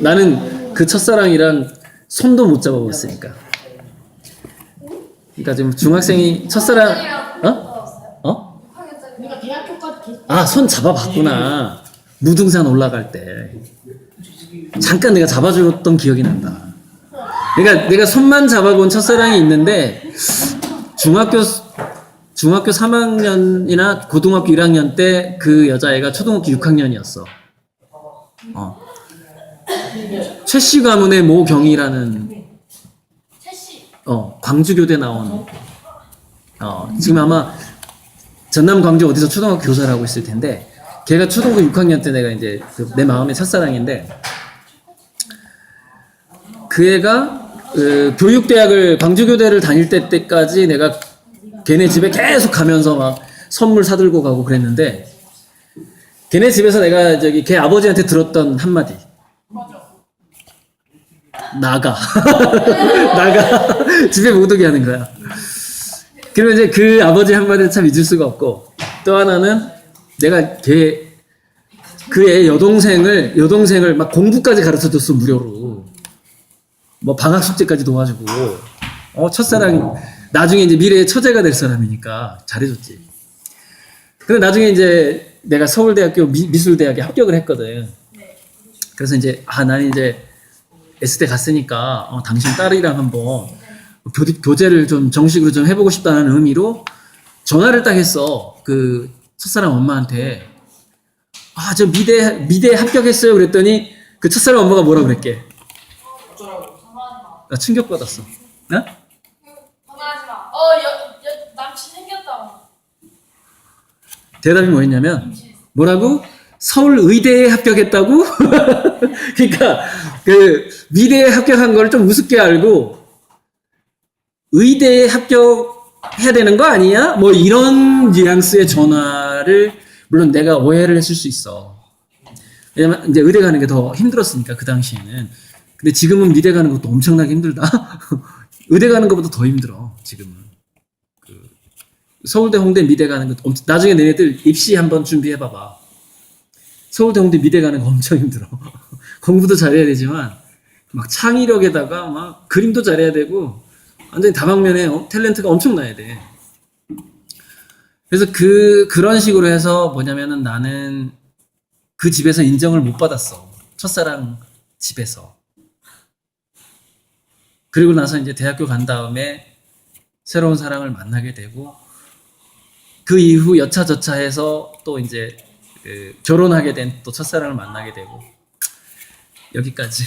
나는 그 첫사랑이랑 손도 못 잡아봤으니까. 그러니까 지금 중학생이 첫사랑 어? 어? 그러니까 대학교까지 아, 손 잡아봤구나. 무등산 올라갈 때. 잠깐 내가 잡아줬던 기억이 난다. 그러니까 내가 손만 잡아본 첫사랑이 있는데, 중학교, 중학교 3학년이나 고등학교 1학년 때 그 여자애가 초등학교 6학년이었어. 어. 최씨 가문의 모 경이라는, 채씨. 어, 광주교대 나온, 어, 지금 아마 전남 광주 어디서 초등학교 교사를 하고 있을 텐데 걔가 초등학교 6학년 때 내가 이제 그 내 마음의 첫사랑인데 그 애가 그 교육대학을 광주교대를 다닐 때 때까지 내가 걔네 집에 계속 가면서 막 선물 사들고 가고 그랬는데 걔네 집에서 내가 저기 걔 아버지한테 들었던 한마디 나가. 나가. 집에 못 오게 하는 거야. 그러면 이제 그 아버지 한마디를 참 잊을 수가 없고 또 하나는 내가 걔 그 애 여동생을 여동생을 막 공부까지 가르쳐 줬어 무료로. 뭐 방학 숙제까지 도와주고. 어 첫사랑 나중에 이제 미래의 처제가 될 사람이니까 잘해줬지. 근데 나중에 이제 내가 서울대학교 미, 미술대학에 합격을 했거든. 그래서 이제 아 나는 이제 S대 갔으니까 어, 당신 딸이랑 한번 교, 교제를 좀 정식으로 좀 해보고 싶다는 의미로 전화를 딱 했어. 그 첫사랑 엄마한테. 아, 저 미대, 미대 합격했어요. 그랬더니 그 첫사랑 엄마가 뭐라 그랬게? 나 충격 받았어. 나? 전화하지 마. 어, 여, 여, 남친 생겼다. 대답이 뭐였냐면, 뭐라고? 서울 의대에 합격했다고? 그러니까, 그, 미대에 합격한 걸 좀 우습게 알고, 의대에 합격해야 되는 거 아니야? 뭐 이런 뉘앙스의 전화를 물론 내가 오해를 했을 수 있어. 왜냐면 이제 의대 가는 게 더 힘들었으니까 그 당시에는. 근데 지금은 미대 가는 것도 엄청나게 힘들다. 의대 가는 것보다 더 힘들어 지금은. 그 서울대, 홍대, 미대 가는 것 엄청, 나중에 너네들 입시 한번 준비해 봐봐. 서울대, 홍대, 미대 가는 거 엄청 힘들어. 공부도 잘해야 되지만 막 창의력에다가 막 그림도 잘해야 되고 완전히 다방면에 어, 탤런트가 엄청나야 돼. 그래서 그 그런 식으로 해서 뭐냐면은 나는 그 집에서 인정을 못 받았어. 첫사랑 집에서. 그리고 나서 이제 대학교 간 다음에 새로운 사랑을 만나게 되고 그 이후 여차저차해서 또 이제 그 결혼하게 된 또 첫사랑을 만나게 되고 여기까지.